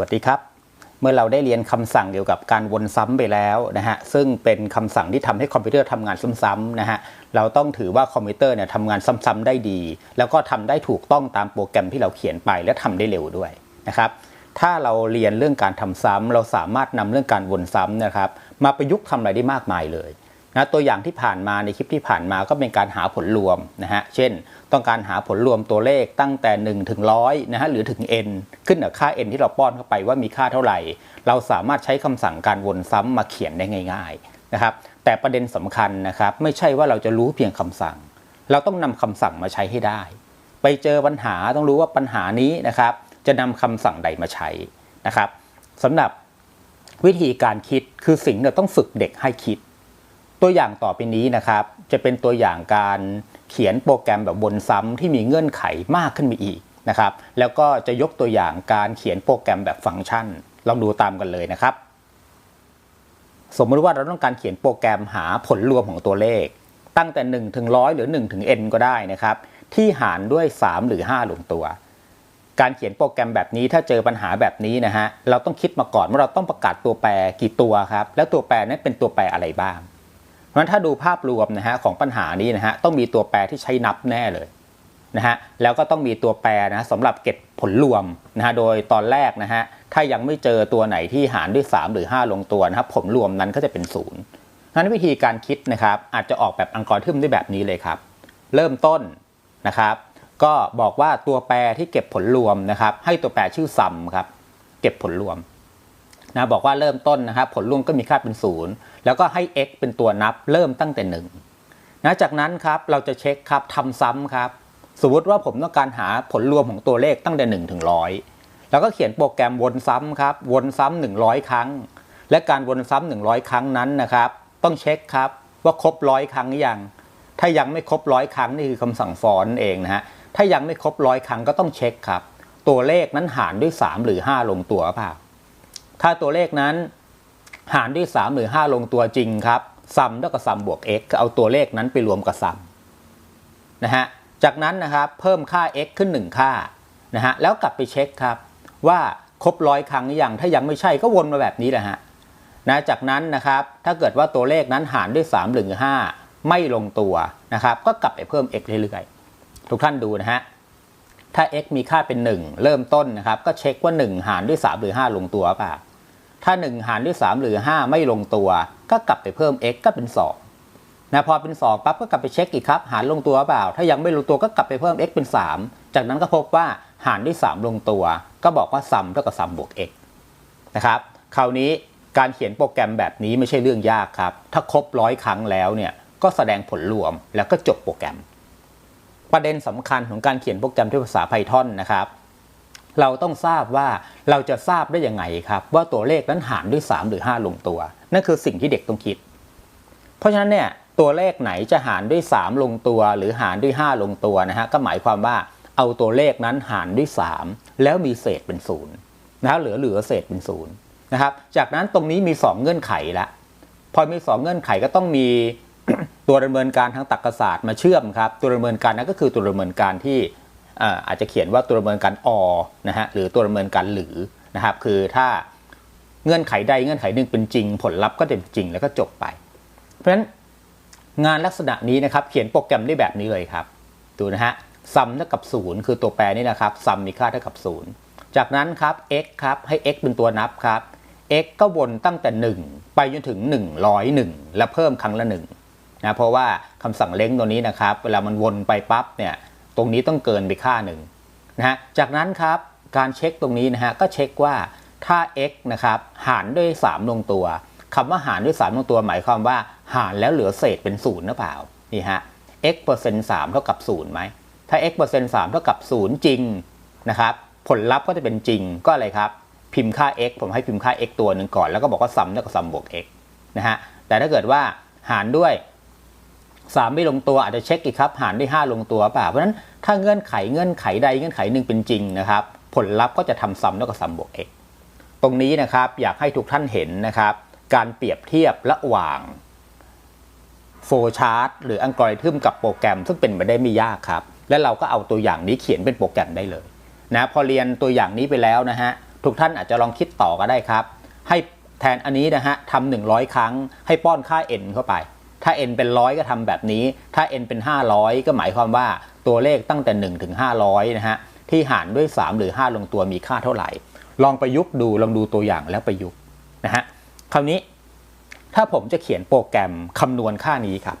วัสดีครับ เมื่อเราได้เรียนคำสั่งเกี่ยวกับการวนซ้ำไปแล้วนะฮะซึ่งเป็นคำสั่งที่ทำให้คอมพิวเตอร์ทำงานซ้ำๆนะฮะเราต้องถือว่าคอมพิวเตอร์เนี่ยทำงานซ้ำๆได้ดี แล้วก็ทำได้ถูกต้องตามโปรแกรมที่เราเขียนไปและทำได้เร็วด้วยนะครับถ้าเราเรียนเรื่องการทำซ้ำเราสามารถนำเรื่องการวนซ้ำนะครับ มาประยุกต์ทำอะไรได้มากมายเลย นะตัวอย่างที่ผ่านมาในคลิปที่ผ่านมาก็เป็นการหาผลรวมนะฮะเช่น ต้องการหาผลรวมตัวเลขตั้งแต่ 1 ถึงร้อยนะฮะหรือถึง n ขึ้นกับค่า n ที่เราป้อนเข้าไปว่ามีค่าเท่าไหร่ เราสามารถใช้คำสั่งการวนซ้ำมาเขียนได้ง่ายๆนะครับแต่ประเด็นสำคัญนะครับไม่ใช่ว่าเราจะรู้เพียงคำสั่ง เราต้องนำคำสั่งมาใช้ให้ได้ ไปเจอปัญหาต้องรู้ว่าปัญหานี้นะครับจะนำคำสั่งใดมาใช้นะครับสำหรับวิธีการคิดคือสิ่งเราต้องฝึกเด็กให้คิด ตัวอย่างต่อไปนี้นะครับ จะเป็นตัวอย่างการเขียนโปรแกรมแบบวนซ้ำที่มีเงื่อนไขมากขึ้นไปอีกนะครับ แล้วก็จะยกตัวอย่างการเขียนโปรแกรมแบบฟังก์ชัน ลองดูตามกันเลยนะครับ สมมติว่าเราต้องการเขียนโปรแกรมหาผลรวมของตัวเลข ตั้งแต่1ถึงร้อยหรือ1ถึง n ก็ได้นะครับ ที่หารด้วย 3 หรือ5ลงตัว การเขียนโปรแกรมแบบนี้ถ้าเจอปัญหาแบบนี้นะฮะเราต้องคิดมาก่อนว่าเราต้องประกาศตัวแปรกี่ตัวครับ แล้วตัวแปรนั้นเป็นตัวแปรอะไรบ้าง เพราะฉะนั้นถ้าดูภาพรวมนะฮะของปัญหานี้นะฮะต้องมีตัวแปรที่ใช้นับแน่เลยนะฮะแล้วก็ต้องมีตัวแปรนะสำหรับเก็บผลรวมนะฮะโดยตอนแรกนะฮะถ้ายังไม่เจอตัวไหนที่หารด้วย 3 หรือ 5 ลงตัวนะครับผลรวมนั้นก็จะเป็นศูนย์นั้นวิธีการคิดนะครับอาจจะออกแบบอัลกอริทึมได้แบบนี้เลยครับ เริ่มต้นนะครับ ก็บอกว่าตัวแปรที่เก็บผลรวมนะครับ ให้ตัวแปรชื่อ sum ครับ เก็บผลรวม นะบอกว่าเริ่มต้นนะครับผลรวมก็มีค่าเป็นศูนย์แล้วก็ให้ x เป็นตัวนับเริ่มตั้งแต่1นะจากนั้นครับเราจะเช็คครับทำซ้ำครับสมมติว่าผมต้องการหาผลรวมของตัวเลขตั้งแต่1ถึงร้อยแล้วก็เขียนโปรแกรมวนซ้ำครับวนซ้ำ100 ครั้ง และการวนซ้ำ100 ครั้งนั้นนะครับ ต้องเช็คครับว่าครบร้อยครั้งหรือยัง ถ้ายังไม่ครบร้อยครั้งนี่คือคำสั่ง for นั่นเองนะฮะถ้ายังไม่ครบร้อยครั้งก็ต้องเช็คครับ ตัวเลขนั้นหารด้วย 3 หรือ 5 ลงตัวเปล่า ถ้าตัวเลขนั้นหารด้วย 3 หรือ 5 ลงตัวจริงครับซัมเท่ากับซัมบวก x ก็เอาตัวเลขนั้นไปรวมกับซัมนะฮะจากนั้นนะครับเพิ่มค่า x ขึ้น 1 ค่านะฮะแล้วกลับไปเช็คครับ ว่าครบร้อยครั้งหรือยังถ้ายังไม่ใช่ก็วนมาแบบนี้แหละฮะนะจากนั้นนะครับถ้าเกิดว่าตัวเลขนั้นหารด้วย 3 หรือ 5 ไม่ลงตัวนะครับ ก็กลับไปเพิ่ม x เรื่อยๆทุกท่านดูนะฮะถ้า x มีค่าเป็น 1 เริ่มต้นนะครับ ก็เช็คว่า 1 หารด้วย 3 หรือ 5 ลงตัวเปล่า ถ้า 1 หารด้วย 3 หรือ 5 ไม่ลงตัว ก็กลับไปเพิ่ม x ก็เป็น2นะพอเป็น 2ปั๊บก็กลับไปเช็คอีกครับ หารลงตัวเปล่า ถ้ายังไม่ลงตัวก็กลับไปเพิ่ม x เป็น 3 จากนั้นก็พบว่าหารด้วย 3 ลงตัว ก็บอกว่าซัมเท่ากับซัมบวก x นะครับคราวนี้การเขียนโปรแกรมแบบนี้ไม่ใช่เรื่องยากครับ ถ้าครบร้อยครั้งแล้วเนี่ยก็แสดงผลรวมแล้วก็จบโปรแกรม ประเด็นสำคัญของการเขียนโปรแกรมด้วยภาษา Python นะครับ เราต้องทราบว่าเราจะทราบได้ยังไงครับ ว่าตัวเลขนั้นหารด้วย 3 หรือ 5 ลงตัว นั่นคือสิ่งที่เด็กต้องคิด เพราะฉะนั้นเนี่ยตัวเลขไหนจะหารด้วย 3 ลงตัว หรือหารด้วย 5 ลงตัวนะฮะก็หมายความว่าเอาตัวเลขนั้นหารด้วย 3 แล้วมีเศษเป็นศูนย์นะเหลือเหลือเศษเป็นศูนย์นะครับจากนั้นตรงนี้มี 2 เงื่อนไขละพอมี 2 เงื่อนไขก็ต้องมีตัวดำเนินการทางตรรกศาสตร์มาเชื่อมครับ ตัวดำเนินการนั้นก็คือตัวดำเนินการที่ อาจจะเขียนว่าตัวดำเนินการอนะฮะหรือตัวดำเนินการหรือนะครับ คือถ้าเงื่อนไขใดเงื่อนไขหนึ่งเป็นจริง ผลลัพธ์ก็จะเป็นจริงแล้วก็จบไป เพราะฉะนั้นงานลักษณะนี้นะครับ เขียนโปรแกรมได้แบบนี้เลยครับ ดูนะฮะซัมเท่ากับ 0 คือตัวแปรนี่นะครับซัมมีค่าเท่ากับ 0 จากนั้นครับ x ครับให้ x เป็นตัวนับครับ x ก็วนตั้งแต่ 1 ไปจนถึง 101 และเพิ่มครั้งละ1นะเพราะว่าคำสั่งเล้งตัวนี้นะครับ เวลามันวนไปปั๊บเนี่ย ตรงนี้ต้องเกินไปค่าหนึ่งนะฮะจากนั้นครับการเช็คตรงนี้นะฮะก็เช็คว่าถ้า x นะครับหารด้วย 3 ลงตัวคำว่าหารด้วย 3 ลงตัวหมายความว่า หารแล้วเหลือเศษเป็นศูนย์หรือเปล่านี่ฮะ x เปอร์เซ็นต์สเท่ากับ0ไหมถ้า x เปอร์เซ็นต์สเท่ากับ0จริงนะครับผลลัพธ์ก็จะเป็นจริงก็อะไรครับ พิมพ์ค่า x ผมให้พิมพ์ค่า x ตัวหนึ่งก่อนแล้วก็บอกว่าซัมเท่ากับซัมบวก x นะฮะแต่ถ้าเกิดว่าหารด้วย 3 ไม่ลงตัวอาจจะเช็คอีกครับหารได้ 5 ลงตัวเปล่าเพราะฉะนั้นถ้าเงื่อนไขเงื่อนไขใดเงื่อนไขหนึ่งเป็นจริงนะครับผลลัพธ์ก็จะทำซัมเท่ากับซัมบวก x ตรงนี้นะครับอยากให้ทุกท่านเห็นนะครับ การเปรียบเทียบระหว่างโฟชาร์ตหรืออัลกอริทึมกับโปรแกรม ซึ่งเป็นไปได้ไม่ยากครับ และเราก็เอาตัวอย่างนี้เขียนเป็นโปรแกรมได้เลยนะพอเรียนตัวอย่างนี้ไปแล้วนะฮะทุกท่านอาจจะลองคิดต่อก็ได้ครับ ให้แทนอันนี้นะฮะทำหนึ่งร้อยครั้ง ให้ป้อนค่า n เข้าไป ถ้า n เป็นร้อยก็ทำแบบนี้ ถ้า n เป็น 500 ก็หมายความว่าตัวเลขตั้งแต่ 1 ถึง 500 นะฮะ ที่หารด้วย 3 หรือ 5 ลงตัวมีค่าเท่าไหร่ ลองประยุกต์ดู ลองดูตัวอย่างแล้วประยุกต์นะฮะ คราวนี้ถ้าผมจะเขียนโปรแกรมคำนวณค่านี้ครับ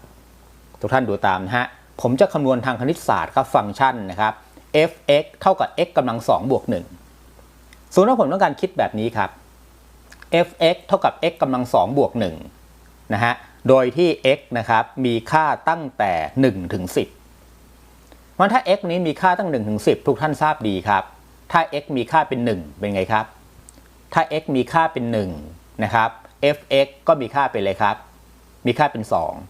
ทุกท่านดูตามนะฮะ ผมจะคำนวณทางคณิตศาสตร์ครับฟังก์ชันนะครับ f(x) เท่ากับ x กำลัง2บวก1ส่วนถ้าผมต้องการคิดแบบนี้ครับ f(x) เท่ากับ x กำลัง2บวก1นะฮะ โดยที่ x นะครับมีค่าตั้งแต่ 1 ถึง 10มันถ้า x นี้มีค่าตั้ง 1 ถึง 10 ทุกท่านทราบดีครับ ถ้า x มีค่าเป็น 1 เป็นไงครับ ถ้า x มีค่าเป็น 1 นะครับ f(x) ก็มีค่าเป็นอะไรครับ มีค่าเป็น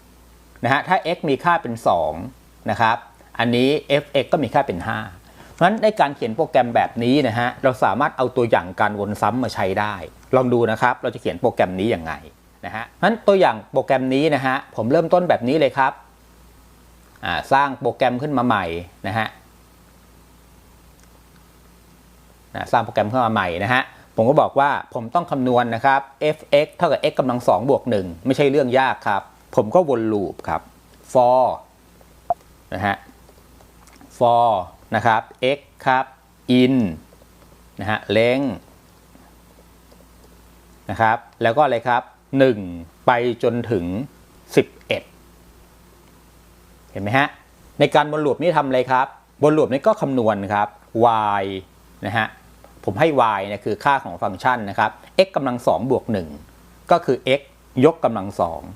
2นะฮะถ้า x มีค่าเป็น2นะครับ อันนี้ f(x) ก็มีค่าเป็น 5 เพราะฉะนั้นในการเขียนโปรแกรมแบบนี้นะฮะ เราสามารถเอาตัวอย่างการวนซ้ำมาใช้ได้ ลองดูนะครับ เราจะเขียนโปรแกรมนี้ยังไง นะฮะนั้นตัวอย่างโปรแกรมนี้นะฮะผมเริ่มต้นแบบนี้เลยครับสร้างโปรแกรมขึ้นมาใหม่นะฮะนะสร้างโปรแกรมขึ้นมาใหม่นะฮะผมก็บอกว่าผมต้องคำนวณนะครับ f(x) เท่ากับ x กำลัง2บวก1ไม่ใช่เรื่องยากครับ ผมก็วนลูปครับ for นะฮะ for นะครับ x ครับ in นะฮะ length นะครับ แล้วก็อะไรครับ 1 ไปจนถึง 11 เห็นไหมฮะ ในการวนลูปนี้ทำอะไรครับวนลูปนี้ก็คำนวณครับ y นะฮะ ผมให้ y นี่ยคือค่าของฟังก์ชันนะครับ x กำลัง2บวก1ก็คือ x ยกกำลัง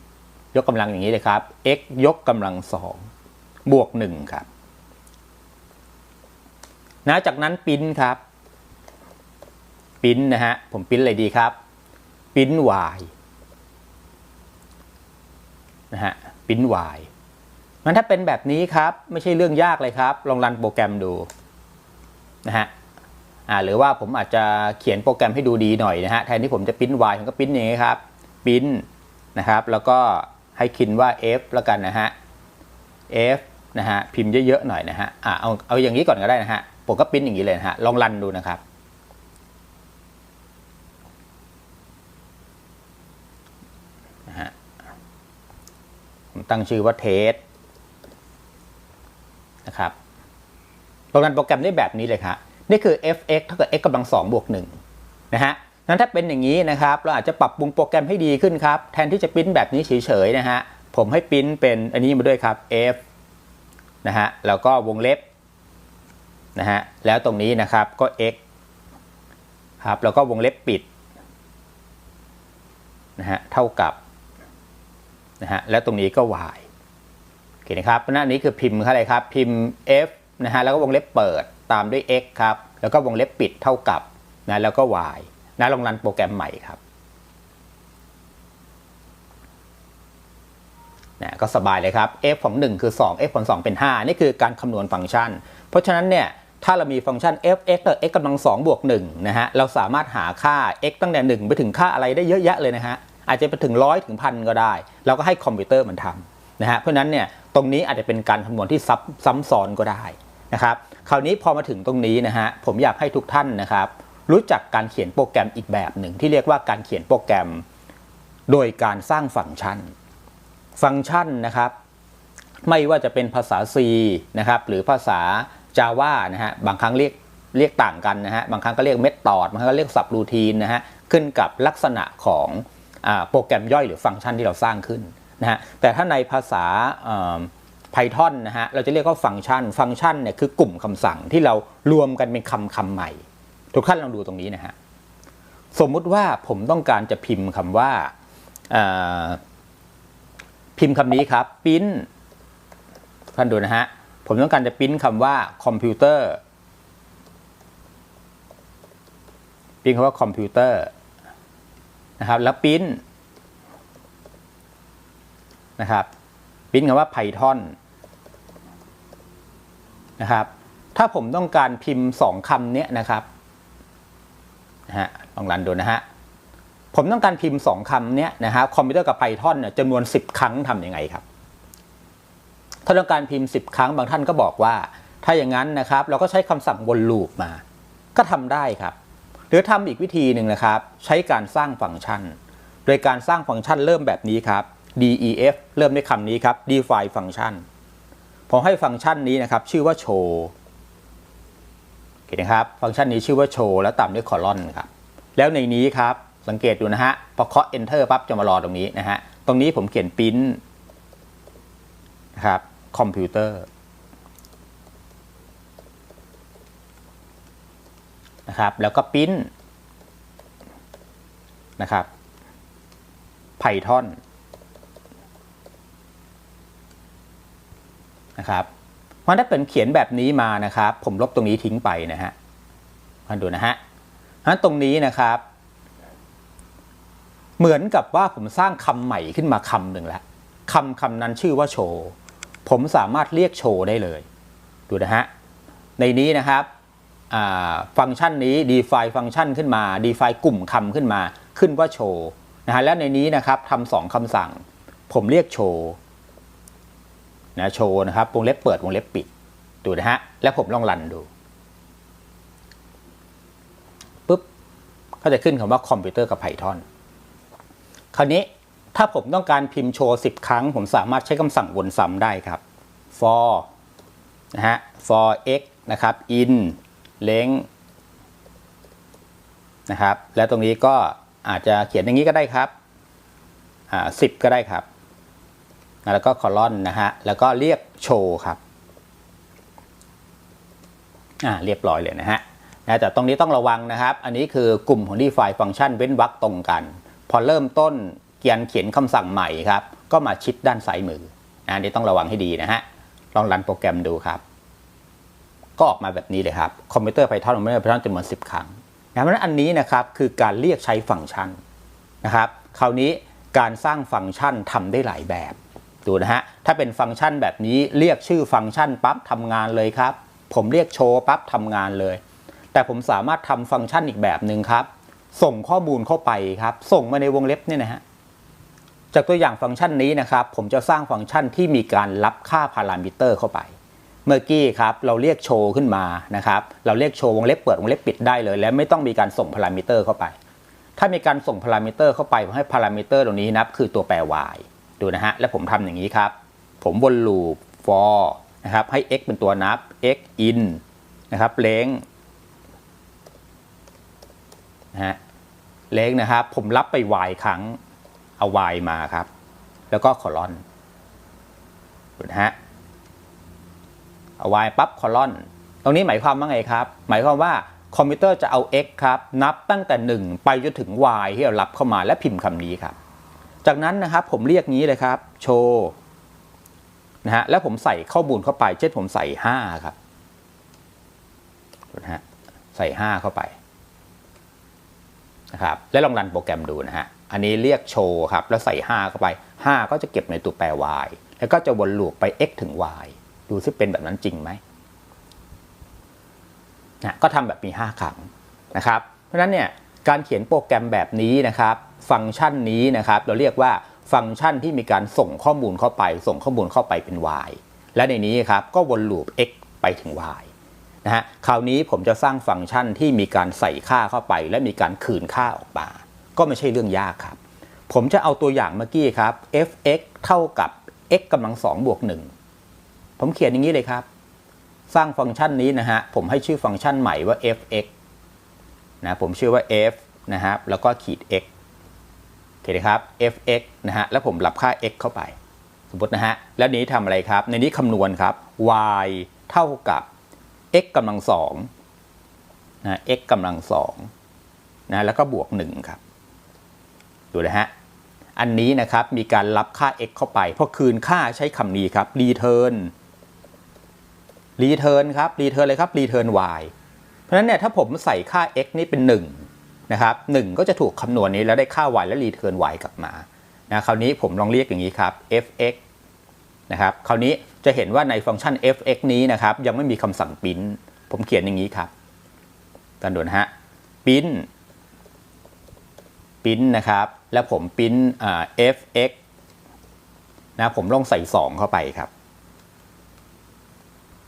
2ยกกำลังอย่างนี้เลยครับ x ยกกำลัง2บวก1ครับนะจากนั้นปิ้นครับปิ้นนะฮะ ผมปิ้นอะไรดีครับปิ้น y นะฮะปิ้น y มันถ้าเป็นแบบนี้ครับ ไม่ใช่เรื่องยากเลยครับ ลองรันโปรแกรมดูนะฮะอ่าหรือว่าผมอาจจะเขียนโปรแกรมให้ดูดีหน่อยนะฮะแทนที่ผมจะปิ้น y ผมก็ปิ้นอย่างนี้ครับปิ้นนะครับ แล้วก็ให้คินว่า f แล้วกันนะฮะ f นะฮะพิมพ์เยอะๆหน่อยนะฮะอ่าเอาเอาอย่างนี้ก่อนก็ได้นะฮะผมก็ปิ้นอย่างนี้เลยนะฮะลองรันดูนะครับ นะฮะ ผม ตั้งชื่อว่าเทสนะครับลองรันโปรแกรมได้แบบนี้เลยครับนี่คือ f(x) เท่ากับ x กำลัง2บวก1นะฮะนั้นถ้าเป็นอย่างนี้นะครับเราอาจจะปรับปรุงโปรแกรมให้ดีขึ้นครับ แทนที่จะปริ้นแบบนี้เฉยๆนะฮะผมให้ปริ้นเป็นอันนี้มาด้วยครับ f นะฮะแล้วก็วงเล็บนะฮะแล้วตรงนี้นะครับก็ x ครับแล้วก็วงเล็บปิดนะฮะเท่ากับ นะฮะแล้วตรงนี้ก็ y โอเคนะครับหน้านี้คือพิมพ์อะไรครับพิมพ์ f นะฮะแล้วก็วงเล็บเปิดตามด้วย x ครับแล้วก็วงเล็บปิดเท่ากับนะแล้วก็ y นะลองรันโปรแกรมใหม่ครับนะก็สบายเลยครับ f ของ 1 คือ 2 f ของ 2 เป็น 5 นี่คือการคำนวณฟังก์ชัน เพราะฉะนั้นเนี่ยถ้าเรามีฟังก์ชัน f x เท่า x กำลัง2บวก1นะฮะเราสามารถหาค่า x ตั้งแต่ 1 ไปถึงค่าอะไรได้เยอะแยะเลยนะฮะ อาจจะไปถึงร้อยถึงพันก็ได้ เราก็ให้คอมพิวเตอร์มันทำนะฮะเพราะนั้นเนี่ยตรงนี้อาจจะเป็นการคำนวณที่ซับซ้ำซ้อนก็ได้นะครับคราวนี้พอมาถึงตรงนี้นะฮะผมอยากให้ทุกท่านนะครับ รู้จักการเขียนโปรแกรมอีกแบบหนึ่งที่เรียกว่าการเขียนโปรแกรม โดยการสร้างฟังก์ชัน ฟังก์ชันนะครับ ไม่ว่าจะเป็นภาษา C นะครับหรือภาษา Java นะฮะบางครั้งเรียกเรียกต่างกันนะฮะบางครั้งก็เรียกเมธอดบางครั้งก็เรียกสับรูทีนนะฮะขึ้นกับลักษณะของ โปรแกรมย่อยหรือฟังก์ชันที่เราสร้างขึ้นนะฮะแต่ถ้าในภาษา Python นะฮะเราจะเรียกว่าฟังก์ชัน ฟังก์ชันเนี่ยคือกลุ่มคำสั่งที่เรารวมกันเป็นคำคำใหม่ ทุกท่านลองดูตรงนี้นะฮะสมมุติว่าผมต้องการจะพิมพ์คำว่าพิมพ์คำนี้ครับปิ้นท่านดูนะฮะผมต้องการจะปิ้นคำว่าคอมพิวเตอร์ปิ้นคำว่าคอมพิวเตอร์ นะครับ แล้วปิ้นนะครับปิ้นคำว่า Python นะครับ ถ้าผมต้องการพิมพ์สองคำนี้ยนะครับนะฮะลองรันดูนะฮะผมต้องการพิมพ์สองคำนี้ยนะฮะคอมพิวเตอร์กับ Python เนี่ยจำนวน 10 ครั้งทำยังไงครับ ถ้าต้องการพิมพ์ 10 ครั้งบางท่านก็บอกว่า ถ้าอย่างนั้นนะครับ เราก็ใช้คำสั่งวนลูปมา ก็ทำได้ครับ รือทำอีกวิธีหนึ่งนะครับ ใช้การสร้างฟังก์ชัน โดยการสร้างฟังก์ชันเริ่มแบบนี้ครับ def เริ่มด้วยคำนี้ครับ define function ผมให้ฟังก์ชันนี้นะครับ ชื่อว่า show นะครับ ฟังก์ชันนี้ชื่อว่า show แล้วตามด้วย colon ครับ แล้วในนี้ครับ สังเกตดูนะฮะ พอเคาะ enter ปั๊บจะมารอตรงนี้นะฮะ ตรงนี้ผมเขียน print นะครับคอมพิวเตอร์ นะครับ แล้วก็ปิ้นนะครับ Python นะครับเพราะถ้าเป็นเขียนแบบนี้มานะครับ ผมลบตรงนี้ทิ้งไปนะฮะมาดูนะฮะเพราะฉะนั้นตรงนี้นะครับ เหมือนกับว่าผมสร้างคำใหม่ขึ้นมาคำหนึ่งแล้วคำคำนั้นชื่อว่าโชว์ ผมสามารถเรียกโชว์ได้เลย ดูนะฮะ ในนี้นะครับ ฟังก์ชันนี้ define ฟังก์ชันขึ้นมา define กลุ่มคำขึ้นมา ขึ้นว่าโชว์นะฮะและในนี้นะครับทำสองคำสั่ง ผมเรียกโชว์นะโชว์นะครับวงเล็บเปิดวงเล็บปิดดูนะฮะแล้วผมลองรันดูปุ๊บก็จะขึ้นคำว่าคอมพิวเตอร์กับ Python คราวนี้ถ้าผมต้องการพิมพ์โชว์ 10 ครั้ง ผมสามารถใช้คำสั่งวนซ้ำได้ครับ for นะฮะ for x นะครับ in l e n g นะครับ แล้วตรงนี้ก็อาจจะเขียนอย่างนี้ก็ได้ครับอ่า10ก็ได้ครับแล้วก็คอลอนนะฮะแล้วก็เรียกโชว์ครับอ่าเรียบร้อยเลยนะฮะนะแต่ตรงนี้ต้องระวังนะครับ อันนี้คือกลุ่มของ define ฟังก์ชันเว้นวรรคตรงกัน พอเริ่มต้นเกียนเขียนคำสั่งใหม่ครับ ก็มาชิดด้านซ้ายมือนะนี่ต้องระวังให้ดีนะฮะ ลองรันโปรแกรมดูครับ ก็ออกมาแบบนี้เลยครับคอมพิวเตอร์ไพทอนคอมพิวเตอร์ไพทอนจำนวน 10 ครั้งนะเพราะฉะนั้นอันนี้นะครับคือการเรียกใช้ฟังก์ชันนะครับคราวนี้การสร้างฟังก์ชันทำได้หลายแบบดูนะฮะถ้าเป็นฟังก์ชันแบบนี้เรียกชื่อฟังก์ชันปั๊บทำงานเลยครับ ผมเรียกโชว์ปั๊บทำงานเลย แต่ผมสามารถทำฟังก์ชันอีกแบบหนึ่งครับ ส่งข้อมูลเข้าไปครับ ส่งมาในวงเล็บเนี่ยนะฮะจากตัวอย่างฟังก์ชันนี้นะครับ ผมจะสร้างฟังก์ชันที่มีการรับค่าพารามิเตอร์เข้าไป เมื่อกี้ครับเราเรียกโชว์ขึ้นมานะครับ เราเรียกโชว์วงเล็บเปิดวงเล็บปิดได้เลย และไม่ต้องมีการส่งพารามิเตอร์เข้าไป ถ้ามีการส่งพารามิเตอร์เข้าไปผมให้พารามิเตอร์ตรงนี้นับ คือตัวแปร y ดูนะฮะแล้วผมทำอย่างนี้ครับ ผมวนลูป for นะครับให้ x เป็นตัวนับ x in นะครับเล้งนะฮะเล้งนะครับผมรับไป y ครั้งเอา y มาครับ แล้วก็คอลอนดูนะฮะ เอา y ปั๊บคอลอนตรงนี้หมายความว่าไงครับ หมายความว่าคอมพิวเตอร์จะเอา x ครับ นับตั้งแต่ 1 ไปจนถึง y ที่เรารับเข้ามาและพิมพ์คำนี้ครับ จากนั้นนะครับผมเรียกงี้เลยครับ โชว์นะฮะแล้วผมใส่ข้อมูลเข้าไปเช่นผมใส่ 5 ครับนะฮะใส่ 5 เข้าไปนะครับแล้วลองรันโปรแกรมดูนะฮะอันนี้เรียกโชว์ครับ แล้วใส่ 5 เข้าไป 5 ก็จะเก็บในตัวแปร y แล้วก็จะวนลูปไป x ถึง y ดูซิเป็นแบบนั้นจริงไหมนะก็ทำแบบมี 5 ครั้งนะครับ เพราะฉะนั้นเนี่ยการเขียนโปรแกรมแบบนี้นะครับ ฟังก์ชันนี้นะครับ เราเรียกว่าฟังก์ชันที่มีการส่งข้อมูลเข้าไป ส่งข้อมูลเข้าไปเป็น y และในนี้ครับก็วนลูป x ไปถึง y นะฮะคราวนี้ผมจะสร้างฟังก์ชันที่มีการใส่ค่าเข้าไป และมีการคืนค่าออกมา ก็ไม่ใช่เรื่องยากครับ ผมจะเอาตัวอย่างเมื่อกี้ครับ f(x) เท่ากับ x กำลังสองบวกหนึ่ง ผมเขียนอย่างนี้เลยครับ สร้างฟังก์ชันนี้นะฮะ ผมให้ชื่อฟังก์ชันใหม่ว่า f(x) นะผมชื่อว่า f นะครับแล้วก็ขีด x โอเคนะครับ f(x) นะฮะแล้วผมรับค่า x เข้าไป สมมตินะฮะแล้วนี้ทำอะไรครับ ในนี้คำนวณครับ y เท่ากับ x กำลังสองนะ x กำลังสองนะแล้วก็บวกหนึ่งครับ ดูนะฮะ อันนี้นะครับมีการรับค่า x เข้าไปพอคืนค่าใช้คำนี้ครับ return return ครับ return เลยครับ return y เพราะฉะนั้นเนี่ยถ้าผมใส่ค่า x นี่เป็น1นะครับ1ก็จะถูกคำนวณนี้แล้วได้ค่า y และ return y กลับมานะคราวนี้ผมลองเรียกอย่างนี้ครับ fx นะครับคราวนี้จะเห็นว่าในฟังก์ชัน fx นี้นะครับยังไม่มีคำสั่ง print ผมเขียนอย่างนี้ครับกันดูนะฮะ print print นะครับ แล้วผม print fx นะผมลองใส่ 2 เข้าไปครับ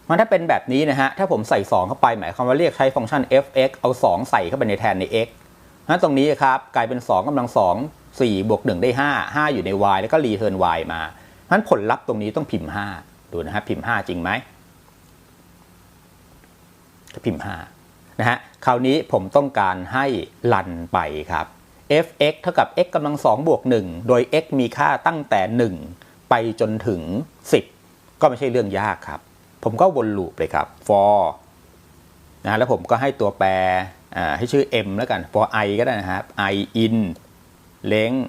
มันถ้าเป็นแบบนี้นะฮะ ถ้าผมใส่ 2 เข้าไปหมายความว่าเรียกใช้ฟังก์ชัน fx เอา 2 ใส่เข้าไปในแทนใน x นั้นตรงนี้ครับกลายเป็น 2กำลัง 2 4 บวก 1 ได้ 5 5 อยู่ใน y แล้วก็รีเทิร์น y มานั้นผลลัพธ์ตรงนี้ต้องพิมพ์ 5 ดูนะฮะพิมพ์ 5 จริงไหมก็พิมพ์ 5 นะฮะคราวนี้ผมต้องการให้ลันไปครับ fx เท่ากับ x กำลัง 2 บวก 1 โดย x มีค่าตั้งแต่ 1 ไปจนถึง 10 ก็ไม่ใช่เรื่องยากครับ ผมก็วนลูปเลยครับ for นะแล้วผมก็ให้ตัวแปรอ่าให้ชื่อ m แล้วกัน for i ก็ได้นะครับ i in length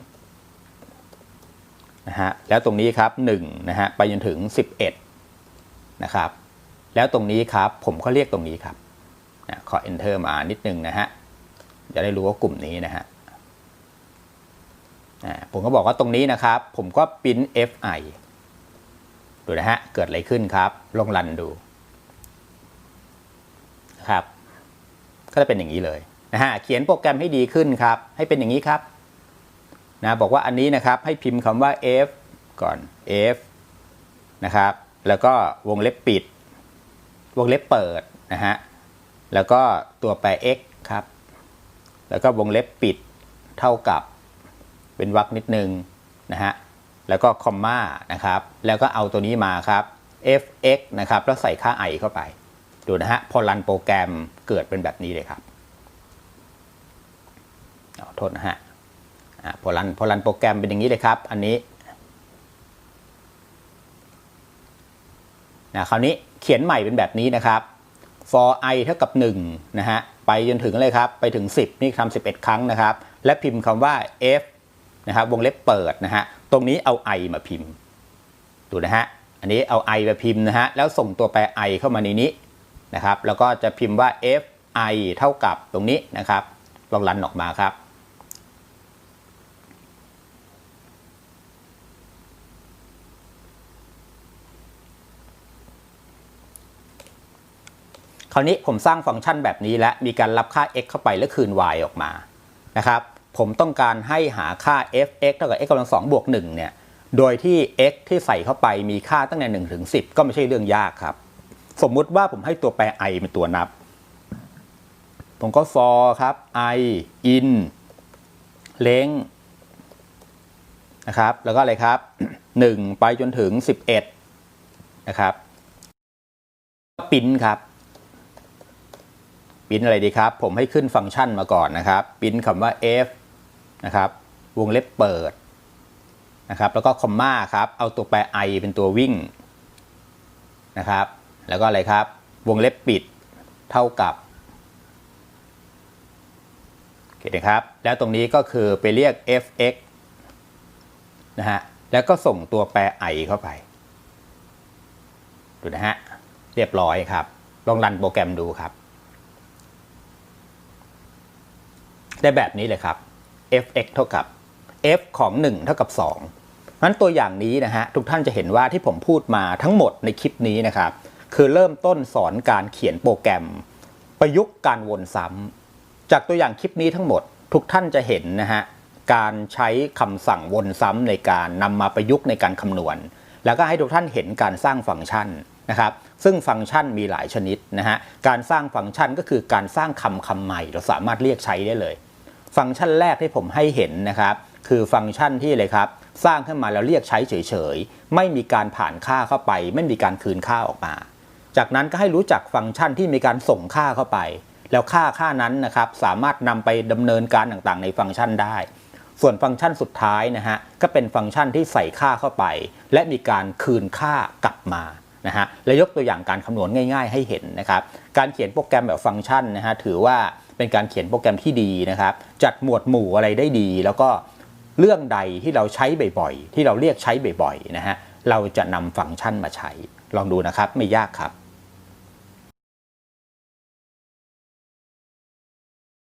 นะฮะแล้วตรงนี้ครับ1นะฮะไปจนถึง 11 นะครับ แล้วตรงนี้ครับผมก็เรียกตรงนี้ครับนะขอ enter มานิดนึงนะฮะจะได้รู้ว่ากลุ่มนี้นะฮะผมก็บอกว่าตรงนี้นะครับ ผมก็ปริ้น fi ดูนะฮะ เกิดอะไรขึ้นครับ ลองรันดูครับ ก็จะเป็นอย่างนี้เลยนะฮะ เขียนโปรแกรมให้ดีขึ้นครับ ให้เป็นอย่างนี้ครับนะบอกว่าอันนี้นะครับให้พิมพ์คำว่า f ก่อน f นะครับ แล้วก็วงเล็บปิด วงเล็บเปิดนะฮะ แล้วก็ตัวแปร x ครับ แล้วก็วงเล็บปิดเท่ากับเป็นวรรคนิดนึงนะฮะ แล้วก็คอมมานะครับแล้วก็เอาตัวนี้มาครับ fx นะครับแล้วใส่ค่า i เข้าไป ดูนะฮะพอรันโปรแกรมเกิดเป็นแบบนี้เลยครับเอโทษนะฮะพอรันพอรันโปรแกรมเป็นอย่างนี้เลยครับ อันนี้นะคราวนี้เขียนใหม่เป็นแบบนี้นะครับ for i เท่ากับ1นะฮะไปจนถึงเลยครับ ไปถึง 10 นี่ทำ11 ครั้งนะครับ และพิมพ์คำว่า f นะครับวงเล็บเปิดนะฮะ ตรงนี้เอา i มาพิมพ์ดูนะฮะอันนี้เอา i มาพิมพ์นะฮะแล้วส่งตัวแปร i เข้ามาในนี้นะครับแล้วก็จะพิมพ์ว่า f i เท่ากับตรงนี้นะครับลองรันออกมาครับคราวนี้ผมสร้างฟังก์ชันแบบนี้และมีการรับค่า x เข้าไปแล้วคืน y ออกมานะครับ ผมต้องการให้หาค่า f(x) เท่ากับ x กำลัง2บวก1เนี่ย โดยที่ x ที่ใส่เข้าไปมีค่าตั้งแต่1ถึง10 ก็ไม่ใช่เรื่องยากครับ สมมุติว่าผมให้ตัวแปร i เป็นตัวนับ ผมก็ for ครับ i in length นะครับ แล้วก็อะไรครับ 1 ไปจนถึง 11 นะครับปิ้นครับ ปิ้นอะไรดีครับ ผมให้ขึ้นฟังก์ชันมาก่อนนะครับปิ้นคำว่า f นะครับวงเล็บเปิดนะครับแล้วก็คอมมาครับเอาตัวแปร i เป็นตัววิ่งนะครับแล้วก็อะไรครับ วงเล็บปิดเท่ากับโอเคนะครับแล้วตรงนี้ก็คือไปเรียก fx นะฮะแล้วก็ส่งตัวแปร i เข้าไปดูนะฮะเรียบร้อยครับลองรันโปรแกรมดูครับ ได้แบบนี้เลยครับ fx เท่ากับ f ของ 1 เท่ากับ2นั้นตัวอย่างนี้นะฮะทุกท่านจะเห็นว่าที่ผมพูดมาทั้งหมดในคลิปนี้นะครับ คือเริ่มต้นสอนการเขียนโปรแกรม ประยุกต์การวนซ้ำจากตัวอย่างคลิปนี้ทั้งหมด ทุกท่านจะเห็นนะฮะการใช้คำสั่งวนซ้ำในการนำมาประยุกต์ในการคำนวณ แล้วก็ให้ทุกท่านเห็นการสร้างฟังก์ชันนะครับซึ่งฟังก์ชันมีหลายชนิดนะฮะการสร้างฟังก์ชันก็คือการสร้างคำคำใหม่ เราสามารถเรียกใช้ได้เลย ฟังก์ชันแรกที่ผมให้เห็นนะครับ คือฟังก์ชันที่เลยครับ สร้างขึ้นมาแล้วเรียกใช้เฉยๆ ไม่มีการผ่านค่าเข้าไป ไม่มีการคืนค่าออกมา จากนั้นก็ให้รู้จักฟังก์ชันที่มีการส่งค่าเข้าไป แล้วค่าค่านั้นนะครับสามารถนำไปดำเนินการต่างๆ ในฟังก์ชันได้ ส่วนฟังก์ชันสุดท้ายนะฮะก็เป็นฟังก์ชันที่ใส่ค่าเข้าไป และมีการคืนค่ากลับมานะฮะและยกตัวอย่างการคำนวณง่าย ๆ ให้เห็นนะครับ การเขียนโปรแกรมแบบฟังก์ชันนะฮะถือว่า เป็นการเขียนโปรแกรมที่ดีนะครับ จัดหมวดหมู่อะไรได้ดี แล้วก็เรื่องใดที่เราใช้บ่อยๆ ที่เราเรียกใช้บ่อยๆนะฮะเราจะนำฟังก์ชันมาใช้ ลองดูนะครับไม่ยากครับ